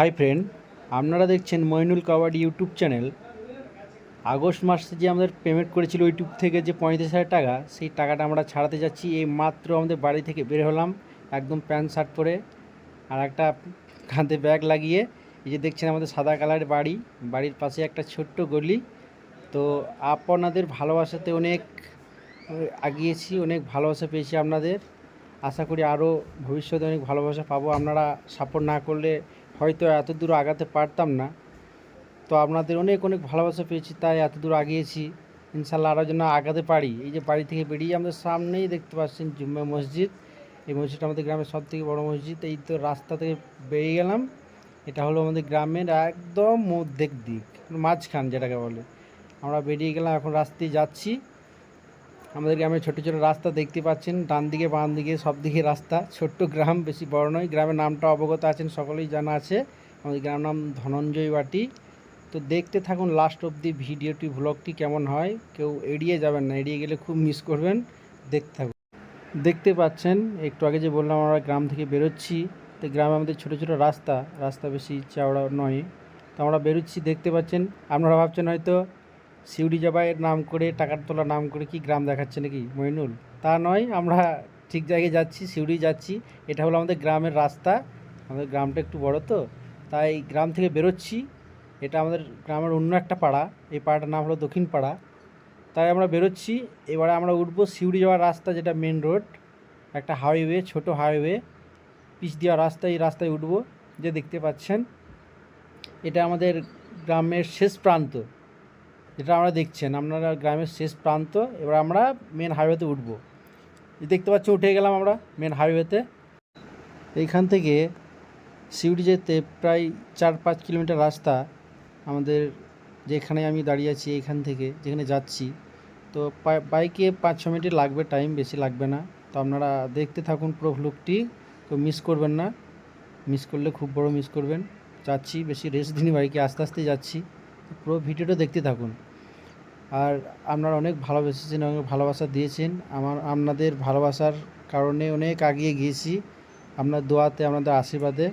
High friend, আপনারা দেখছেন Moinul kabaddi YouTube channel. August মাসে যে আমাদের পেমেন্ট করেছিল ইউটিউব থেকে যে পঁয়ত্রিশ হাজার টাকা, সেই টাকাটা আমরা ছাড়াতে যাচ্ছি। এই মাত্র আমাদের বাড়ি থেকে বের হলাম, একদম প্যান্ট শার্ট পরে আর একটা কাঁধে ব্যাগ লাগিয়ে। এই যে দেখছেন আমাদের সাদা কালারের বাড়ি, বাড়ির পাশে একটা ছোট্ট গলি। তো আপনাদের ভালোবাসাতে অনেক আগিয়েছি, অনেক ভালোবাসা পেয়েছি আপনাদের। আশা করি আরও ভবিষ্যতে অনেক ভালোবাসা পাবো। আপনারা সাপোর্ট না করলে হয়তো এত দূর আগাতে পারতাম না। তো আপনাদের অনেক অনেক ভালোবাসা পেয়েছি, তাই এত দূর আগিয়েছি। ইনশাল্লাহ আরও যেন আগাতে পারি। এই যে বাড়ি থেকে বেরিয়ে আমাদের সামনেই দেখতে পাচ্ছেন জুম্মা মসজিদ। এই মসজিদটা আমাদের গ্রামের সব থেকে বড়ো মসজিদ। এই তো রাস্তা থেকে বেরিয়ে গেলাম। এটা হলো আমাদের গ্রামের একদম মধ্যের দিক, মাঝখান যেটাকে বলে। আমরা বেরিয়ে গেলাম, এখন রাস্তায় যাচ্ছি। আমাদের গ্রামে ছোটো ছোটো রাস্তা দেখতে পাচ্ছেন, ডান দিকে বাম দিকে, সব দিকে রাস্তা। ছোট্ট গ্রাম, বেশি বড় নয়। গ্রামের নামটা অবগত আছেন, সকলেই জানা আছে। আমাদের গ্রামের নাম ধনঞ্জয় বাটি। তো দেখতে থাকুন লাস্ট অবধি ভিডিওটি ভ্লগটি কেমন হয়। কেউ এড়িয়ে যাবেন না, এড়িয়ে গেলে খুব মিস করবেন। দেখতে থাকুন। দেখতে পাচ্ছেন, একটু আগে যে বললাম, আমরা গ্রাম থেকে বেরোচ্ছি। তো গ্রামে আমাদের ছোটো ছোটো রাস্তা রাস্তা বেশি চওড়া নয়। তো আমরা বেরোচ্ছি, দেখতে পাচ্ছেন। আপনারা ভাবছেন হয়তো সিউড়ি জবাইয়ের নাম করে টাকার তোলার নাম করে কি গ্রাম দেখাচ্ছে নাকি মইনুল? তা নয়, আমরা ঠিক জায়গায় যাচ্ছি, সিউড়ি যাচ্ছি। এটা হলো আমাদের গ্রামের রাস্তা। আমাদের গ্রামটা একটু বড় তো। তাই গ্রাম থেকে বেরোচ্ছি। এটা আমাদের গ্রামের অন্য একটা পাড়া। এই পাড়াটার নাম হলো দক্ষিণ পাড়া। তাই আমরা বেরোচ্ছি। এবারে আমরা উঠবো সিউড়ি যাওয়ার রাস্তা, যেটা মেন রোড। একটা হাইওয়ে, ছোট হাইওয়ে। পিচ দেওয়া রাস্তা, এই রাস্তায় উঠবো। যে দেখতে পাচ্ছেন, এটা আমাদের গ্রামের শেষ প্রান্ত। যেটা আমরা দেখছেন, আপনারা গ্রামের শেষ প্রান্ত, এবার আমরা মেন হাইওয়েতে উঠব। দেখতে পাচ্ছি, উঠে গেলাম আমরা মেন হাইওয়েতে এইখান থেকে সিউড়ি যেতে প্রায় চার পাঁচ কিলোমিটার রাস্তা আমাদের যেখানে আমি দাঁড়িয়ে আছি এখান থেকে যেখানে যাচ্ছি। তো বাইকে পাঁচ ছ মিনিট লাগবে টাইম বেশি লাগবে না। তো আপনারা দেখতে থাকুন পুরো ভ্লগটি তো মিস করবেন না। মিস করলে খুব বড় মিস করবেন। যাচ্ছি, বেশি রেস্ট দিনই বাইকে আস্তে আস্তে যাচ্ছি। পুরো ভিডিওটা দেখতে থাকুন। আর আপনারা অনেক ভালোবেসেছেন, অনেক ভালোবাসা দিয়েছেন। আমার, আপনাদের ভালোবাসার কারণে অনেক আগিয়ে গিয়েছি। আপনার দোয়াতে, আপনাদের আশীর্বাদে।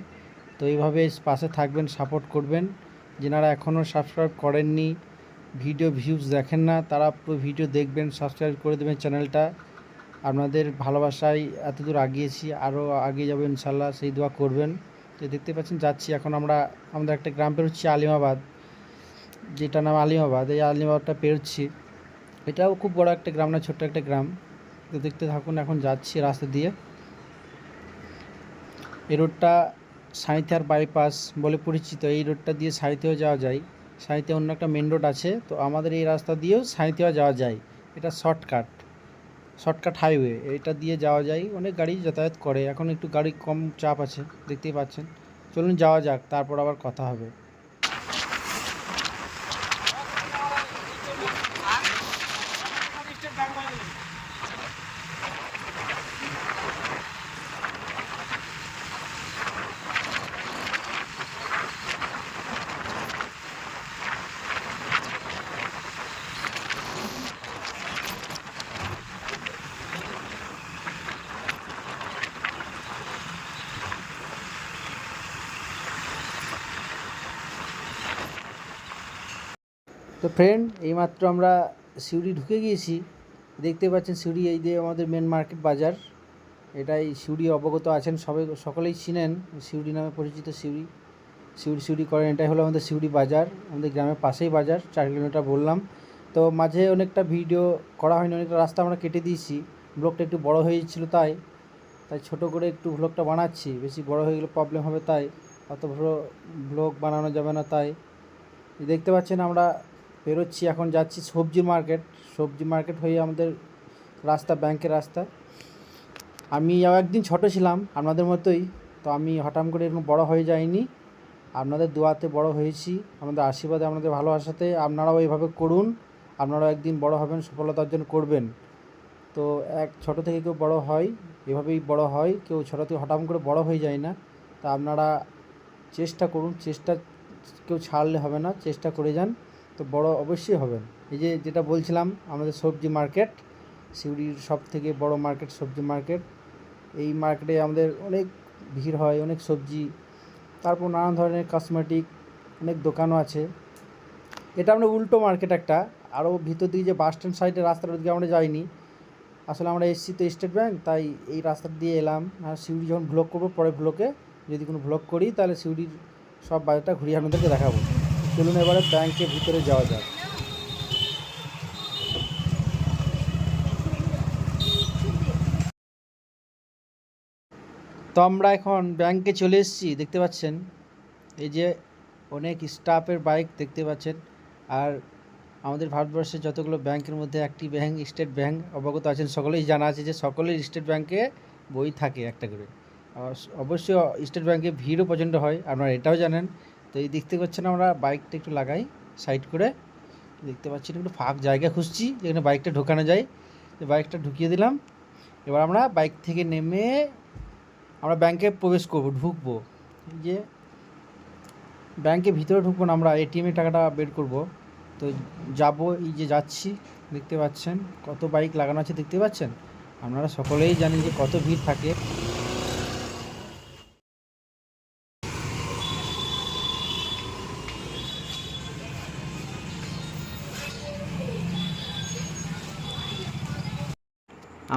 তো এইভাবে পাশে থাকবেন, সাপোর্ট করবেন। যেনারা এখনও সাবস্ক্রাইব করেননি, ভিডিও ভিউজ দেখেন না, তারা পুরো ভিডিও দেখবেন, সাবস্ক্রাইব করে দেবেন চ্যানেলটা। আপনাদের ভালোবাসায় এত দূর আগিয়েছি, আরও আগিয়ে যাব ইনশাল্লাহ, সেই দোয়া করবেন। তো দেখতে পাচ্ছেন, যাচ্ছি। এখন আমরা, আমাদের একটা গ্রাম, পেরোচ্ছি আলিমাবাদ। যেটা নাম আলিমাবাদ, এই আলিমাবাদটা পেরোচ্ছি। এটাও খুব বড় একটা গ্রাম না, ছোট্ট একটা গ্রাম। তো দেখতে থাকুন, এখন যাচ্ছি রাস্তা দিয়ে। এই রোডটা সাঁইথিয়ার বাইপাস বলে পরিচিত। এই রোডটা দিয়ে সাঁইথিয়াও যাওয়া যায়। সাঁইথিয়া অন্য একটা মেন রোড আছে। তো আমাদের এই রাস্তা দিয়েও সাঁইথিয়া যাওয়া যায়। এটা শর্টকাট। শর্টকাট হাইওয়ে এটা দিয়ে যাওয়া যায়। অনেক গাড়ি যাতায়াত করে। এখন একটু গাড়ি কম চাপ আছে। দেখতেই পাচ্ছেন। চলুন যাওয়া যাক। তারপর আবার কথা হবে। তো ফ্রেন্ড এইমাত্র আমরা সিউড়ি ঢুকে গিয়েছি। দেখতে পাচ্ছেন সিউড়ি, এই যে আমাদের মেন মার্কেট বাজার। এটাই সিউড়ি অবগত আছেন সবাই সকলেই চিনেন সিউড়ি নামে পরিচিত সিউড়ি। সিউড়ি সিউড়ি করেন, এটাই হলো আমাদের সিউড়ি বাজার, আমাদের গ্রামের পাশেই বাজার, চার কিলোমিটার বললাম। তো মাঝে অনেকটা ভিডিও করা হয়নি, অনেকটা রাস্তা আমরা কেটে দিয়েছি। ব্লগটা একটু বড় হয়ে যাচ্ছিল তাই তাই ছোট করে একটু ব্লগটা বানাচ্ছি। বেশি বড় হয়ে গেলে প্রবলেম হবে তাই, অত বড় ব্লগ বানানো যাবে না তাই। দেখতে পাচ্ছেন আমরা বেরোচ্ছি, এখন যাচ্ছি সবজি মার্কেট। সবজি মার্কেট হয়ে আমাদের রাস্তা, ব্যাংকের রাস্তা। আমি একদিন ছোট ছিলাম, আপনাদের মতোই। তো আমি হঠাৎ করে এরকম বড় হয়ে যাইনি। আপনাদের দোয়াতে বড় হয়েছি। আমাদের আশীর্বাদে, আপনাদের ভালোবাসাতে আপনারাও এইভাবে করুন। আপনারাও একদিন বড় হবেন, সফলতা অর্জন করবেন। তো এক ছোট থেকে কেউ বড় হয়, এভাবেই বড় হয়। কেউ ছোটো থেকে হঠাৎ করে বড় হয়ে যায় না। তা আপনারা চেষ্টা করুন, চেষ্টা কেউ ছাড়লে হবে না। চেষ্টা করে যান। তো বড় অবশ্যই হবেন। এই যে যেটা বলছিলাম, আমাদের সবজি মার্কেট, সিউড়ির সব থেকে বড় মার্কেট সবজি মার্কেট। এই মার্কেটে আমাদের অনেক ভিড় হয়, অনেক সবজি। তারপর নানান ধরনের কসমেটিক অনেক দোকানও আছে। এটা আমরা উল্টো মার্কেট একটা। আরও ভিতর দিকে যে বাস স্ট্যান্ড সাইডে রাস্তার দিকে আমরা যাইনি। আসলে আমরা এসছি তো স্টেট ব্যাঙ্ক তাই এই রাস্তা দিয়ে এলাম। আর সিউড়ি যখন ব্লক করব, পরে ব্লকে যদি কোনো ব্লক করি, তাহলে সিউড়ির সব বাজারটা ঘুরিয়ে আপনাদেরকে দেখাবো। চলুন এবারে ব্যাংকের ভিতরে যাওয়া যাক। তো আমরা এখন ব্যাংকে চলে এসেছি, দেখতে পাচ্ছেন? এই যে অনেক স্টাফের বাইক দেখতে পাচ্ছেন। আর আমাদের ভারতবর্ষের যতগুলো ব্যাংকের মধ্যে একটি ব্যাংক স্টেট ব্যাংক অবগত আছেন, সকলেই জানা আছে যে সকলের স্টেট ব্যাংকে বই থাকে একটা করে। অবশ্যই স্টেট ব্যাংকে ভিড়ও প্রচণ্ড হয়, আপনারা এটাও জানেন। তো এই দেখতে পাচ্ছেন আমরা বাইকটা একটু লাগাই সাইড করে। দেখতে পাচ্ছেন একটু ফাঁক জায়গা খুঁজছি, যেখানে বাইকটা ঢোকানো যায়। বাইকটা ঢুকিয়ে দিলাম। এবার আমরা বাইক থেকে নেমে আমরা ব্যাংকে প্রবেশ করব, ঢুকবো। যে ব্যাংকে ভিতরে ঢুকবো না, আমরা এটিএমে টাকাটা বের করব। তো যাব, এই যে যাচ্ছি, দেখতে পাচ্ছেন কত বাইক লাগানো আছে, দেখতে পাচ্ছেন? আপনারা সকলেই জানেন যে কত ভিড় থাকে।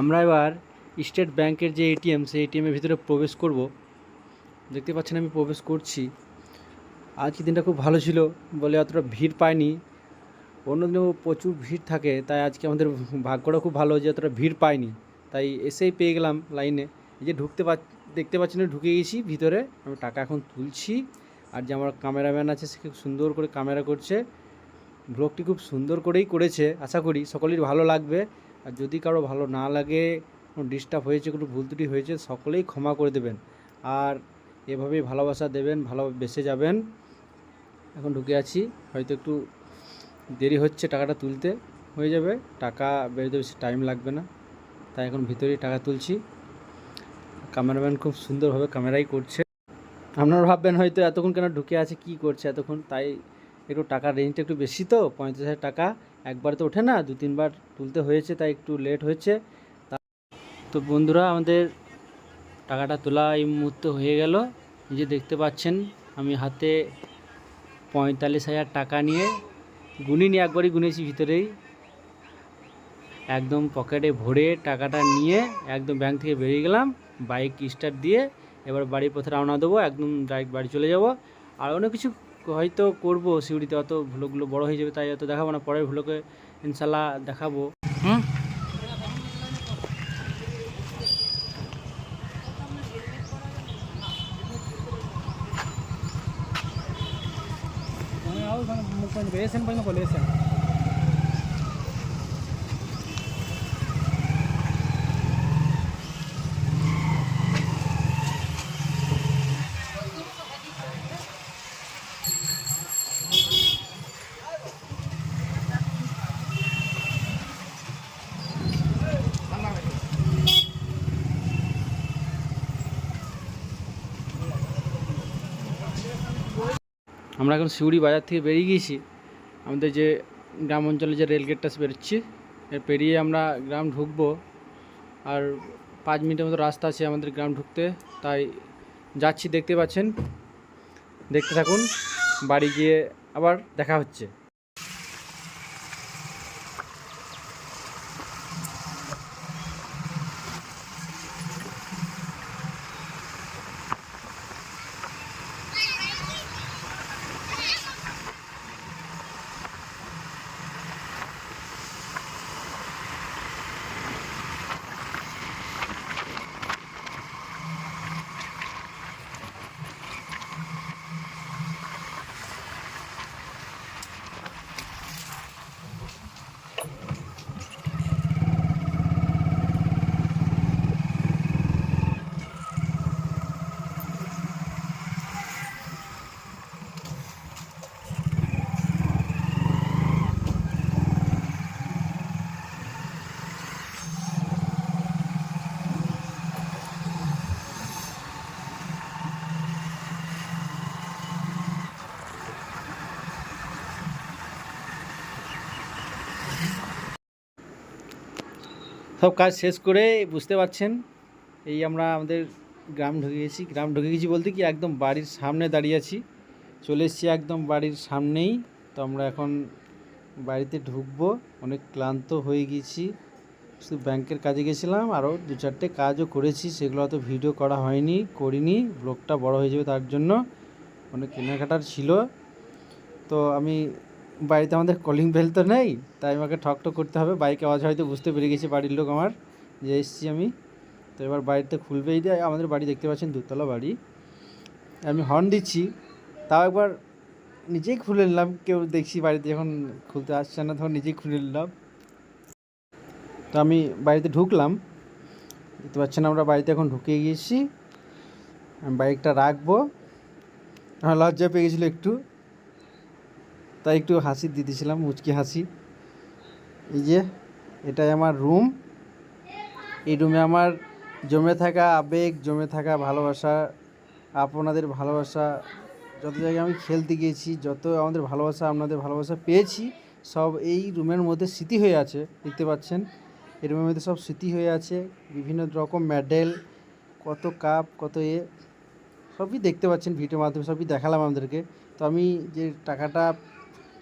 আমরা এবার স্টেট ব্যাংকের যে এটিএম, সেই এটিএমের ভিতরে প্রবেশ করব। দেখতে পাচ্ছেন আমি প্রবেশ করছি। আজকে দিনটা খুব ভালো ছিল বলে অতটা ভিড় পাইনি। অন্যদিনও প্রচুর ভিড় থাকে, তাই আজকে আমাদের ভাগ্যটা খুব ভালো যে অতটা ভিড় পাইনি। তাই এসেই পেয়ে গেলাম লাইনে। এই যে ঢুকতে পা দেখতে পাচ্ছেন ঢুকে গেছি, ভিতরে আমি টাকা এখন তুলছি। আর যে আমার ক্যামেরাম্যান আছে, সে খুব সুন্দর করে ক্যামেরা করছে। ব্লগটি খুব সুন্দর করেই করেছে, আশা করি সকলের ভালো লাগবে। আর যদি কারও ভালো না লাগে, কোনো ডিস্টার্ব হয়েছে, কোনো ভুল ত্রুটি হয়েছে, সকলেই ক্ষমা করে দেবেন। আর এভাবেই ভালোবাসা দেবেন, ভালো বেসে যাবেন। এখন ঢুকে আছি, হয়তো একটু দেরি হচ্ছে টাকাটা তুলতে, হয়ে যাবে। টাকা বেরোতে বেশি টাইম লাগবে না। তাই এখন ভিতরেই টাকা তুলছি। ক্যামেরাম্যান খুব সুন্দরভাবে ক্যামেরাই করছে। আপনারা ভাববেন হয়তো এতক্ষণ কেন ঢুকে আছে, কি করছে এতক্ষণ? তাই একটু টাকার রেঞ্জটা একটু বেশি তো? পঁয়ত্রিশ হাজার টাকা। একবার তো ওঠে না, দু তিনবার তুলতে হয়েছে, তাই একটু লেট হয়েছে। তো বন্ধুরা, আমাদের টাকাটা তোলা এই মুহূর্তে হয়ে গেল। যে দেখতে পাচ্ছেন, আমি হাতে পঁয়তাল্লিশ হাজার টাকা নিয়ে গুনিনি, একবারই গুনেছি ভিতরেই। একদম পকেটে ভরে টাকাটা নিয়ে একদম ব্যাংক থেকে বেরিয়ে গেলাম বাইক স্টার্ট দিয়ে এবার বাড়ির পথে রওনা দেবো, একদম ডাইরেক্ট বাড়ি চলে যাব। আর অনেক কিছু হয়তো করবো সিউড়িতে অত ভ্লগগুলো বড় হয়ে যাবে তাই অত দেখাবো না পরের ভ্লগে ইনশাল্লাহ দেখাবো হুম వేసాను పైన ఒక আমরা এখন সিউড়ি বাজার থেকে বেরিয়ে গিয়েছি। আমাদের যে গ্রাম অঞ্চলে যে রেলগেটটা বেরোচ্ছি, এর পেরিয়ে আমরা গ্রাম ঢুকবো। আর পাঁচ মিনিটের মতো রাস্তা আছে আমাদের গ্রাম ঢুকতে, তাই যাচ্ছি, দেখতে পাচ্ছেন। দেখতে থাকুন, বাড়ি গিয়ে আবার দেখা হচ্ছে। সব কাজ শেষ করে বুঝতে পারছেন, এই আমরা আমাদের গ্রাম ঢুকে গেছি। গ্রাম ঢুকে গেছি বলতে কি একদম বাড়ির সামনে দাঁড়িয়ে আছি। চলে এসেছি একদম বাড়ির সামনেই। তো আমরা এখন বাড়িতে ঢুকবো। অনেক ক্লান্ত হয়ে গেছি। শুধু ব্যাংকের কাজে গেছিলাম। আরও দু চারটে কাজও করেছি। সেগুলো অত ভিডিও করা হয়নি, করিনি। ব্লগটা বড় হয়ে যাবে তার জন্য। অনেক কেনাকাটার ছিল। তো আমি বাড়িতে আমাদের কলিং বেল তো নেই, তাই আমাকে ঠক ঠক করতে হবে। বাইকে আওয়াজ হয়তো বুঝতে পেরে গেছে বাড়ির লোক আমার, যে এসছি আমি। তো এবার বাড়িতে খুলবেই দেয় আমাদের বাড়ি দেখতে পাচ্ছেন দুতলা বাড়ি। আমি হর্ন দিচ্ছি, তাও একবার নিজেই খুলে নিলাম, কেউ দেখছি বাড়িতে যখন খুলতে আসছে না, তখন নিজেই খুলে নিলাম। তো আমি বাড়িতে ঢুকলাম, দেখতে পাচ্ছেন আমরা বাড়িতে এখন ঢুকে গিয়েছি। আমি বাইকটা রাখব, আমার লজ্জা পেয়ে গেছিল একটু। তাই একটু হাসি দিতেছিলাম, মুচকি হাসি। এই যে, এটাই আমার রুম। এই রুমে আমার জমে থাকা আবেগ, জমে থাকা ভালোবাসা, আপনাদের ভালোবাসা, যত জায়গায় আমি খেলতে গিয়েছি, যত আমাদের ভালোবাসা, আপনাদের ভালোবাসা পেয়েছি, সব এই রুমের মধ্যে স্মৃতি হয়ে আছে, দেখতে পাচ্ছেন? এই রুমের মধ্যে সব স্মৃতি হয়ে আছে, বিভিন্ন রকম মেডেল কত কাপ, কত এ, সবই দেখতে পাচ্ছেন, ভিডিওর মাধ্যমে সবই দেখালাম আমাদেরকে তো আমি যে টাকাটা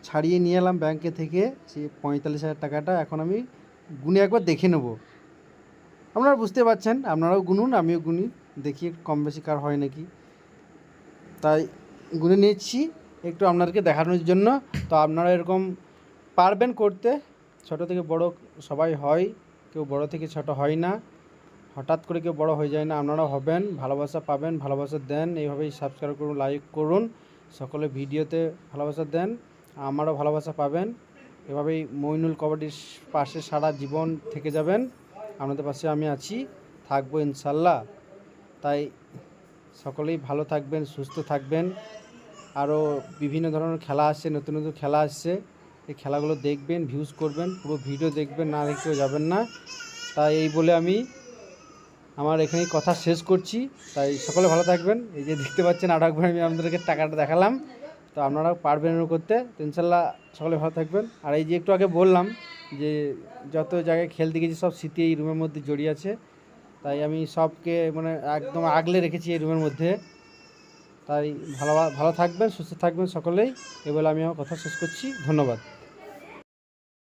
ছাড়িয়ে নিয়ে এলাম ব্যাংকে থেকে, সেই পঁয়তাল্লিশ হাজার টাকাটা এখন আমি গুনে একবার দেখে নেব। আপনারা বুঝতে পারছেন, আপনারাও গুনুন, আমিও গুনি, দেখি কম বেশি কার হয় নাকি। তাই গুনে নিচ্ছি একটু আপনাদেরকে দেখানোর জন্য। তো আপনারা এরকম পারবেন করতে, ছোট থেকে বড় সবাই হয়, কেউ বড় থেকে ছোট হয় না। হঠাৎ করে কেউ বড় হয়ে যায় না, আপনারাও হবেন, ভালোবাসা পাবেন, ভালোবাসা দেন, এইভাবেই সাবস্ক্রাইব করুন লাইক করুন, সকলে ভিডিওতে ভালোবাসা দেন। আমারও ভালোবাসা পাবেন। এভাবেই মইনুল কবাডির পাশে সারা জীবন থেকে যাবেন। আপনাদের পাশে আমি আছি, থাকব ইনশাল্লাহ। তাই সকলেই ভালো থাকবেন, সুস্থ থাকবেন। আরও বিভিন্ন ধরনের খেলা আসছে, নতুন নতুন খেলা আসছে। এই খেলাগুলো দেখবেন ভিউজ করবেন, পুরো ভিডিও দেখবেন, না দেখতেও যাবেন না। তাই এই বলে আমি আমার এখানেই কথা শেষ করছি। তাই সকলে ভালো থাকবেন। এই যে দেখতে পাচ্ছেন আরও একবার আমি আপনাদেরকে টাকাটা দেখালাম। তো আপনারা পারবেন করতে। তো ইনশাল্লাহ সকলে ভালো থাকবেন। আর এই যে একটু আগে বললাম যে যত জায়গায় খেলতে গেছি সব স্মৃতি এই রুমের মধ্যে জড়িয়ে আছে। তাই আমি সবকে মানে একদম আগলে রেখেছি এই রুমের মধ্যে। তাই ভালো ভালো থাকবেন, সুস্থ থাকবেন সকলেই। এবার আমি আমার কথা শেষ করছি। ধন্যবাদ।